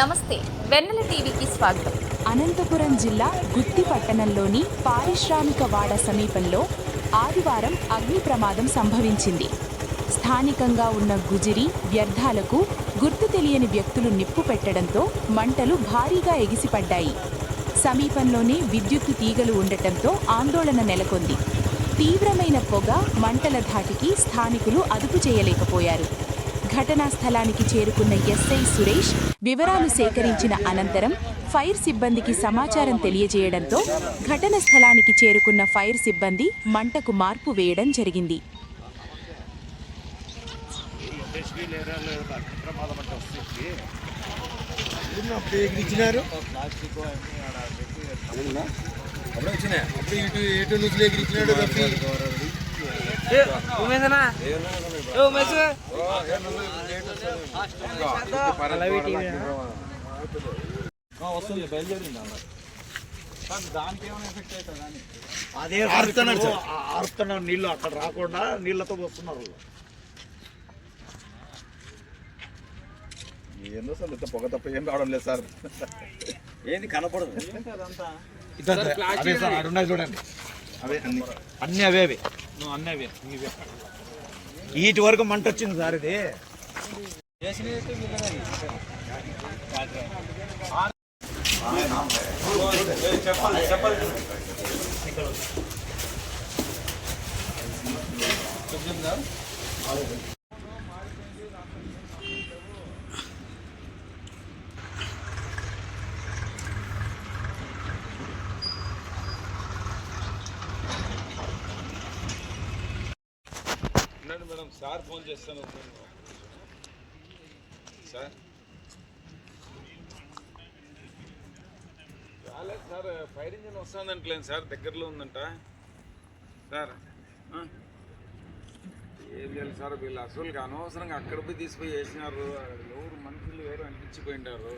నమస్తే వెన్నెల టీవీకి స్వాగతం. అనంతపురం జిల్లా గుత్తి పట్టణంలోని పారిశ్రామిక వాడ సమీపంలో ఆదివారం అగ్ని ప్రమాదం సంభవించింది. స్థానికంగా ఉన్న గుజిరి వ్యర్థాలకు గుర్తు తెలియని వ్యక్తులు నిప్పు పెట్టడంతో మంటలు భారీగా ఎగిసిపడ్డాయి. సమీపంలోనే విద్యుత్తు తీగలు ఉండటంతో ఆందోళన నెలకొంది. తీవ్రమైన పొగ మంటల ధాటికి స్థానికులు అదుపు చేయలేకపోయారు. ఘటనా స్థలానికి చేరుకున్న ఎస్ఐ సురేష్ వివరాలు సేకరించిన అనంతరం ఫైర్ సిబ్బందికి సమాచారం తెలియజేయడంతో ఘటన స్థలానికి చేరుకున్న ఫైర్ సిబ్బంది మంటకు మార్పు వేయడం జరిగింది. అప్పుడు ఇటు ఎటు నుంచి ఎగిరిచ్చినాడు రఫీ అదే ఆరుతున్నారు నీళ్ళు అక్కడ రాకుండా నీళ్ళతో వస్తున్నారు ఏందో సార్ ఇంత పొగ తప్ప ఏం రావడం లేదు సార్ ఏంది కనపడదు అవే సార్. చూడండి అవే అన్ని. అన్ని అవే అవి. నువ్వు అన్ని అవే. ఇవే వీటి వరకు మంట వచ్చింది సార్ ఇది. ఉండండి మేడం సార్ ఫోన్ చేస్తాను. సార్? రాలేదు సార్ ఫైర్ ఇంజిన్ వస్తుందంటలేను సార్ దగ్గరలో ఉందంట. సార్ ఏం చేయాలి సార్ వీళ్ళు అసలుగా అనవసరంగా అక్కడ పోయి తీసిపోయి వేసినారు. ఎవరు మనుషులు వేరు అనిపించిపోయింటారు.